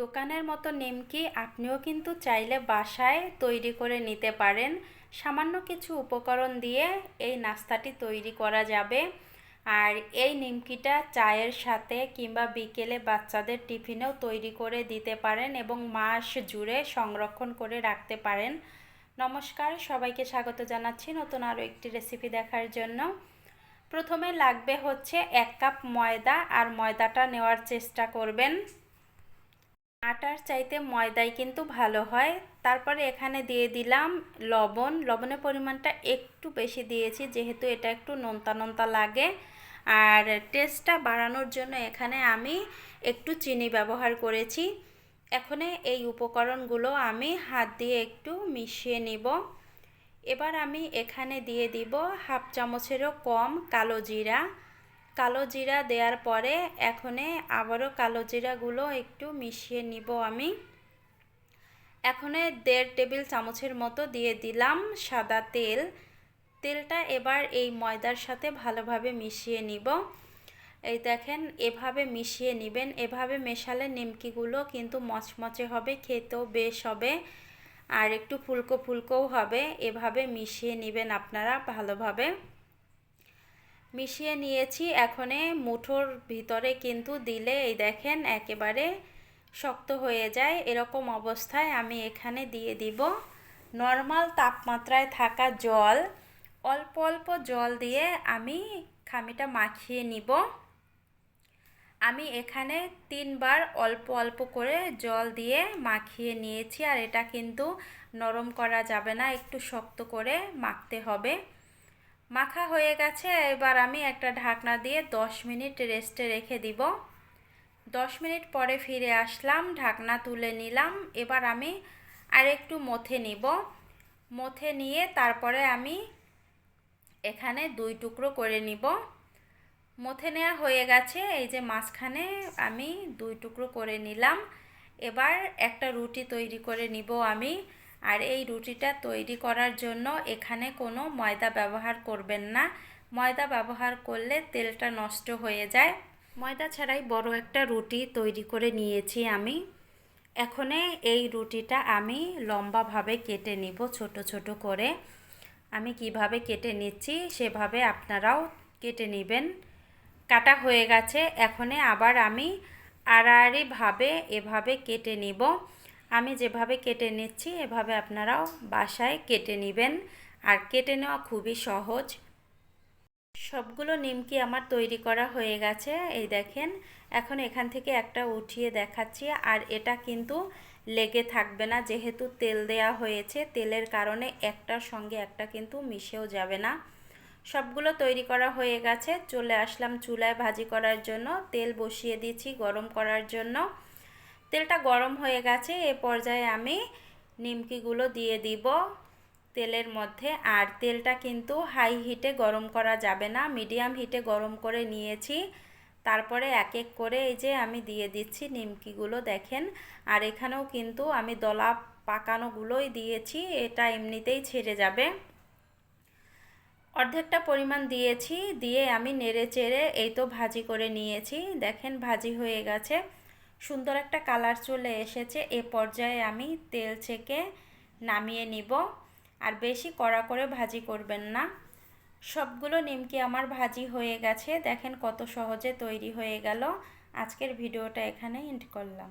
দোকানের মতো নিমকি আপনিও কিন্তু চাইলে বাসায় তৈরি করে নিতে পারেন। সামান্য কিছু উপকরণ দিয়ে এই নাস্তাটি তৈরি করা যাবে। আর এই নিমকিটা চায়ের সাথে কিংবা বিকেলে বাচ্চাদের টিফিনেও তৈরি করে দিতে পারেন এবং মাস জুড়ে সংরক্ষণ করে রাখতে পারেন। নমস্কার, সবাইকে স্বাগত জানাচ্ছি নতুন আরও একটি রেসিপি দেখার জন্য। প্রথমে লাগবে হচ্ছে এক কাপ ময়দা, আর ময়দাটা নেওয়ার চেষ্টা করবেন। আটার চাইতে ময়দাই কিন্তু ভালো হয়। তারপরে এখানে দিয়ে দিলাম লবণ। লবণের পরিমাণটা একটু বেশি দিয়েছি, যেহেতু এটা একটু নোনতা নোনতা লাগে। আর টেস্টটা বাড়ানোর জন্য এখানে আমি একটু চিনি ব্যবহার করেছি। এখন এই উপকরণগুলো আমি হাত দিয়ে একটু মিশিয়ে নিব। এবার আমি এখানে দিয়ে দিব হাফ চামচেরও কম কালো জিরা। কালো জিরা দেওয়ার পরে এখনে আবারও কালো জিরাগুলো একটু মিশিয়ে নিব আমি। এখনে দেড় টেবিল চামচের মতো দিয়ে দিলাম সাদা তেল। তেলটা এবার এই ময়দার সাথে ভালোভাবে মিশিয়ে নিব। এই দেখেন, এভাবে মিশিয়ে নেবেন। এভাবে মেশালে নিমকিগুলো কিন্তু মচমচে হবে, খেতেও বেশ হবে। আর একটু ফুলকো ফুলকোও হবে। এভাবে মিশিয়ে নেবেন আপনারা ভালোভাবে। মিশিয়ে নিয়েছি এখনে মুঠোর ভিতরে কিন্তু দিলে এই দেখেন একেবারে শক্ত হয়ে যায়। এরকম অবস্থায় আমি এখানে দিয়ে দিব। নর্মাল তাপমাত্রায় থাকা জল, অল্প অল্প জল দিয়ে আমি খামিটা মাখিয়ে নিব। আমি এখানে তিনবার অল্প অল্প করে জল দিয়ে মাখিয়ে নিয়েছি, আর এটা কিন্তু নরম করা যাবে না, একটু শক্ত করে মাখতে হবে। মাখা হয়ে গেছে, এবার আমি একটা ঢাকনা দিয়ে 10 মিনিট রেস্টে রেখে দিব। 10 মিনিট পরে ফিরে আসলাম, ঢাকনা তুলে নিলাম, এবার আমি আরেকটু মথে নিব। মথে নিয়ে তারপরে আমি এখানে দুই টুকরো করে নিব। মথে নেওয়া হয়ে গেছে, এই যে মাঝখানে আমি দুই টুকরো করে নিলাম। এবার একটা রুটি তৈরি করে নিব আমি। আর এই রুটিটা তৈরি করার জন্য এখানে কোনো ময়দা ব্যবহার করবেন না। ময়দা ব্যবহার করলে তেলটা নষ্ট হয়ে যায়। ময়দা ছাড়াই বড় একটা রুটি তৈরি করে নিয়েছি আমি। এখনে এই রুটিটা আমি লম্বাভাবে কেটে নিব ছোট ছোট করে। আমি কীভাবে কেটে নিচ্ছি সেভাবে আপনারাও কেটে নেবেন। কাটা হয়ে গেছে, এখনে আবার আমি আড়াআড়িভাবে এভাবে কেটে নিব। আমি যেভাবে কেটে নিচ্ছি, এভাবে আপনারাও বাসায় কেটে নেবেন। আর কেটে নেওয়া খুবই সহজ। সবগুলো নিমকি আমার তৈরি করা হয়ে গেছে। এই দেখেন, এখন এখান থেকে একটা উঠিয়ে দেখাচ্ছি। আর এটা কিন্তু লেগে থাকবে না, যেহেতু তেল দেয়া হয়েছে। তেলের কারণে একটার সঙ্গে একটা কিন্তু মিশেও যাবে না। সবগুলো তৈরি করা হয়ে গেছে। চলে আসলাম চুলায় ভাজি করার জন্য। তেল বসিয়ে দিয়েছি গরম করার জন্য। তেলটা গরম হয়ে গেছে, এ পর্যায়ে আমি নিমকিগুলো দিয়ে দিব। তেলের মধ্যে, আর তেলটা কিন্তু হাই হিটে গরম করা যাবে না, মিডিয়াম হিটে গরম করে নিয়েছি। তারপরে এক এক করে এই যে আমি দিয়ে দিচ্ছি নিমকিগুলো, দেখেন। আর এখানেও কিন্তু আমি দলা পাকানোগুলোই দিয়েছি, এটা এমনিতেই ছেড়ে যাবে। অর্ধেকটা পরিমাণ দিয়েছি, দিয়ে আমি নেড়ে চেড়ে এই তো ভাজি করে নিয়েছি, দেখেন ভাজি হয়ে গেছে। সুন্দর একটা কালার চলে এসেছে। এ পর্যায়ে আমি তেল ছেঁকে নামিয়ে নিব। আর বেশি কড়া করে ভাজি করবেন না। সবগুলো নিমকি আমার ভাজি হয়ে গেছে। দেখেন কত সহজে তৈরি হয়ে গেল। আজকের ভিডিওটা এখানে এন্ড করলাম।